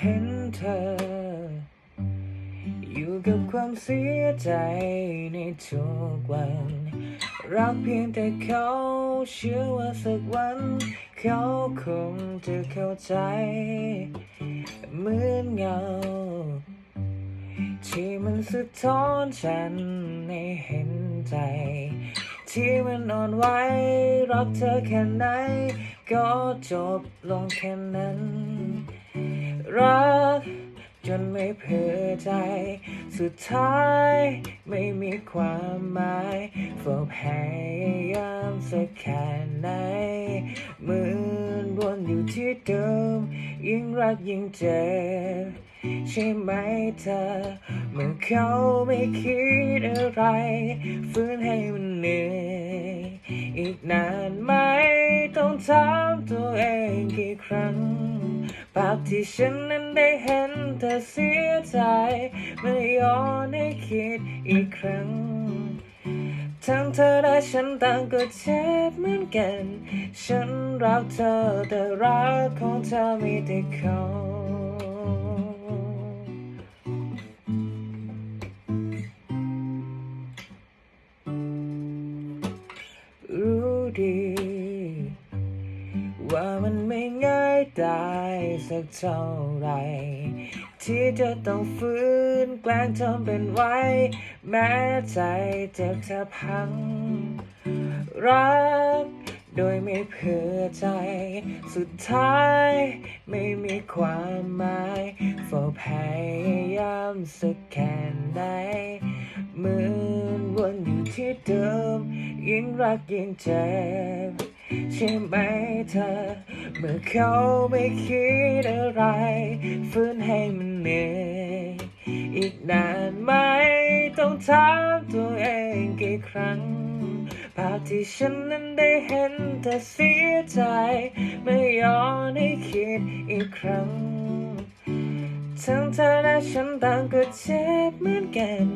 เห็นเธอ อยู่กับความเสียใจในทุกวัน รักเพียงแต่เขาเชื่อว่าสักวัน เขาคงจะเข้าใจ เหมือนเงา ที่มันสะท้อนฉันให้เห็นใจ ที่มันอ่อนไหวรักเธอแค่ไหน ก็จบลงแค่นั้น รักจนไม่เผื่อใจ สุดท้ายไม่มีความหมายฝืนพยายามสักแค่ไหนมือ ที่เดิม ยิ่งรักยิ่งเจ็บใช่ไหมเธอเมื่อเขาไม่คิดอะไร ฟื้นให้มันเหนื่อยอีกนานไหมต้องถามตัวเองกี่ครั้งภาพที่ฉันนั้นได้เห็นเธอเสียใจไม่ย้อนให้คิดอีกครั้ง ทั้งเธอและฉันต่างก็เจ็บเหมือนกัน ฉันรักเธอแต่รักของเธอมีแต่เขารู้ดี ว่ามันไม่ง่ายได้สักเท่าไร ที่จะต้องฟื้นแกล้งทำเป็นไว้ แม้ใจเจ็บแทบพัง รักโดยไม่เผื่อใจ สุดท้ายไม่มีความหมายฝ่าพยายามสักแค่ไหนเหมือนวนอยู่ที่เดิม ยิ่งรักยิ่งเจ็บ ใช่ไหมเธอ เมื่อเขาไม่คิดอะไร ฟื้นให้มันเหนื่อยอีกนานไหมต้องถามตัวเองกี่ครั้ง ภาพที่ฉันนั้นได้เห็นเธอเสียใจ ไม่ยอมให้คิดอีกครั้ง ทั้งเธอและฉันต่างก็เจ็บเหมือนกัน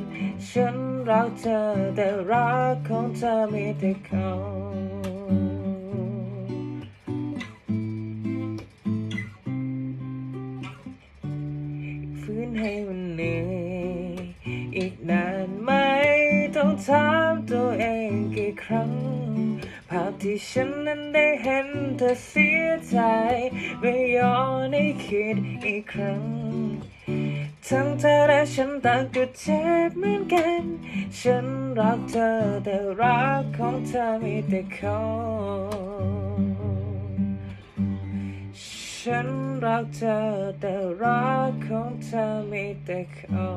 ฉันรักเธอแต่รักของเธอมีแต่เขาื้นให้มันเหนื่อยอีกนานไหมต้องถามตัวเองกี่ครั้ง ภาพที่ฉันนั้นได้เห็นเธอเสียใจ ไม่ยอมให้คิดอีกครั้ง ทั้งเธอและฉันต่างก็เจ็บเหมือนกัน ฉันรักเธอแต่รักของเธอมีแต่เขา ฉันรักเธอแต่รักของเธอมีแต่เขา